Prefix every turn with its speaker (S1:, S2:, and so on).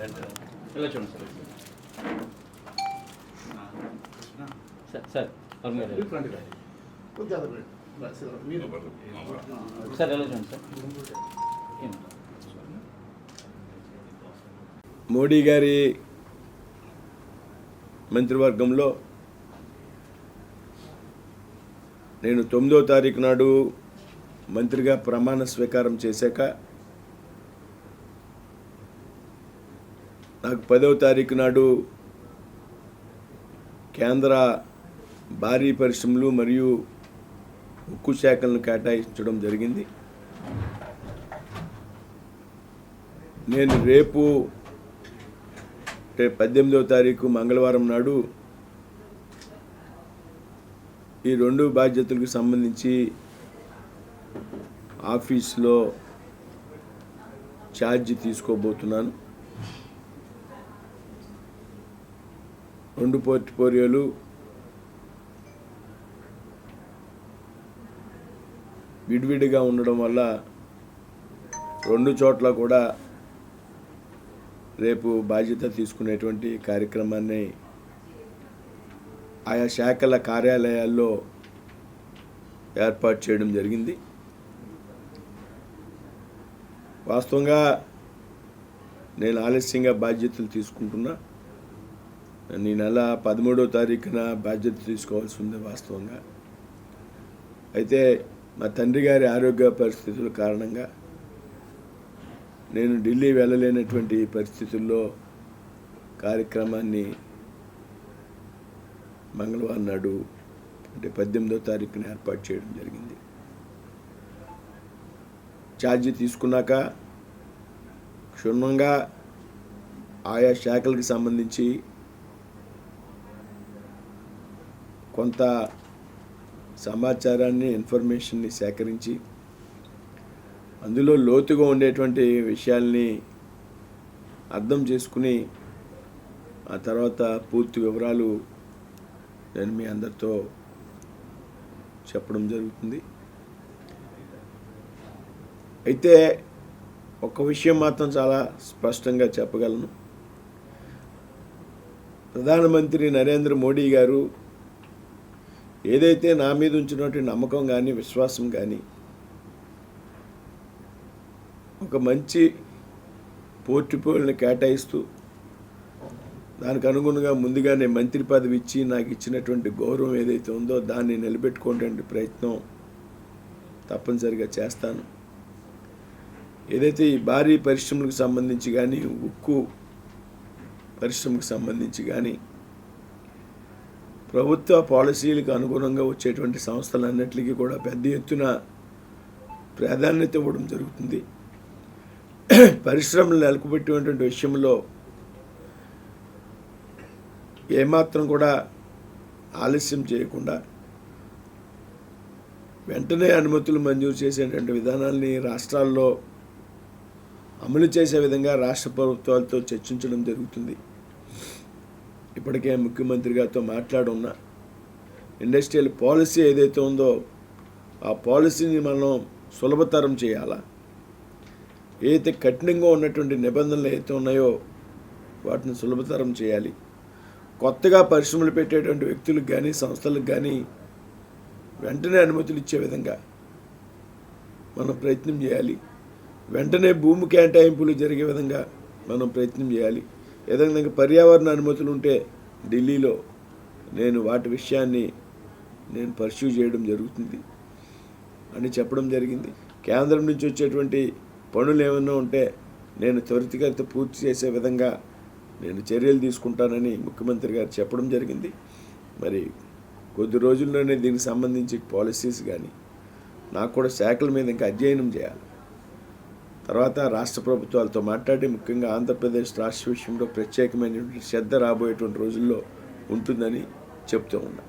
S1: ఇలా చూడండి sir? Sir sir Varma గారు సార్ ఎలా చూడండి సార్? ఏం?
S2: మోడీ గారి మంత్రివర్గంలో నేను తొమ్మిదో తారీఖు నాడు మంత్రిగా ప్రమాణ స్వీకారం చేశాక నాకు పదవ తారీఖు నాడు కేంద్ర భారీ పరిశ్రమలు మరియు ఉక్కు శాఖలను కేటాయించడం జరిగింది. నేను రేపు అంటే పద్దెనిమిదవ తారీఖు మంగళవారం నాడు ఈ రెండు బాధ్యతలకు సంబంధించి ఆఫీస్లో ఛార్జ్ తీసుకోబోతున్నాను. రెండు పోర్ట్ఫోలియోలు విడివిడిగా ఉండడం వల్ల రెండు చోట్ల కూడా రేపు బాధ్యత తీసుకునేటువంటి కార్యక్రమాన్ని ఆయా శాఖల కార్యాలయాల్లో ఏర్పాటు చేయడం జరిగింది. వాస్తవంగా నేను ఆలస్యంగా బాధ్యతలు తీసుకుంటున్నా. ఈ నెల పదమూడో తారీఖున బాధ్యత తీసుకోవాల్సి ఉంది వాస్తవంగా. అయితే మా తండ్రి గారి ఆరోగ్య పరిస్థితుల కారణంగా నేను ఢిల్లీ వెళ్ళలేనటువంటి పరిస్థితుల్లో కార్యక్రమాన్ని మంగళవారం నాడు అంటే పద్దెనిమిదో తారీఖున ఏర్పాటు చేయడం జరిగింది. ఛార్జీ తీసుకున్నాక క్షుణ్ణంగా ఆయా శాఖలకు సంబంధించి కొంత సమాచారాన్ని ఇన్ఫర్మేషన్ని సేకరించి అందులో లోతుగా ఉండేటువంటి విషయాల్ని అర్థం చేసుకుని ఆ తర్వాత పూర్తి వివరాలు నేను మీ అందరితో చెప్పడం జరుగుతుంది. అయితే ఒక విషయం మాత్రం చాలా స్పష్టంగా చెప్పగలను. ప్రధానమంత్రి నరేంద్ర మోడీ గారు ఏదైతే నా మీద ఉంచినటువంటి నమ్మకం కానీ విశ్వాసం కానీ ఒక మంచి పోర్ట్ఫోలియోని కేటాయిస్తూ దానికి అనుగుణంగా ముందుగానే మంత్రి పదవి ఇచ్చి నాకు ఇచ్చినటువంటి గౌరవం ఏదైతే ఉందో దాన్ని నిలబెట్టుకునేటువంటి ప్రయత్నం తప్పనిసరిగా చేస్తాను. ఏదైతే ఈ భారీ పరిశ్రమలకు సంబంధించి కానీ ఉక్కు పరిశ్రమకు సంబంధించి కానీ ప్రభుత్వ పాలసీలకు అనుగుణంగా వచ్చేటువంటి సంస్థలన్నిటికీ కూడా పెద్ద ఎత్తున ప్రాధాన్యత ఇవ్వడం జరుగుతుంది. పరిశ్రమలు నెలకొపెట్టేటువంటి విషయంలో ఏమాత్రం కూడా ఆలస్యం చేయకుండా వెంటనే అనుమతులు మంజూరు చేసేటువంటి విధానాల్ని రాష్ట్రాల్లో అమలు చేసే విధంగా రాష్ట్ర ప్రభుత్వాలతో చర్చించడం జరుగుతుంది. ఇప్పటికే ముఖ్యమంత్రి గారితో మాట్లాడున్నా ఇండస్ట్రియల్ పాలసీ ఏదైతే ఉందో ఆ పాలసీని మనం సులభతరం చేయాలా? ఏదైతే కఠినంగా ఉన్నటువంటి నిబంధనలు ఏదైతే ఉన్నాయో వాటిని సులభతరం చేయాలి. కొత్తగా పరిశ్రమలు పెట్టేటువంటి వ్యక్తులకు కానీ సంస్థలకు కానీ వెంటనే అనుమతులు ఇచ్చే విధంగా మనం ప్రయత్నం చేయాలి. వెంటనే భూమి కేటాయింపులు జరిగే విధంగా మనం ప్రయత్నం చేయాలి. ఏదైనా పర్యావరణ అనుమతులు ఉంటే ఢిల్లీలో నేను వాటి విషయాన్ని నేను పర్స్యూ చేయడం జరుగుతుంది అని చెప్పడం జరిగింది. కేంద్రం నుంచి వచ్చేటువంటి పనులు ఏమైనా ఉంటే నేను త్వరితగత పూర్తి చేసే విధంగా నేను చర్యలు తీసుకుంటానని ముఖ్యమంత్రి గారు చెప్పడం జరిగింది. మరి కొద్ది రోజుల్లోనే దీనికి సంబంధించి పాలసీస్ కానీ నాకు కూడా శాఖల మీద ఇంకా అధ్యయనం చేయాలి. తర్వాత రాష్ట్ర ప్రభుత్వాలతో మాట్లాడి ముఖ్యంగా ఆంధ్రప్రదేశ్ రాష్ట్ర విషయంలో ప్రత్యేకమైనటువంటి శ్రద్ధ రాబోయేటువంటి రోజుల్లో ఉంటుందని చెప్తూ ఉన్నా.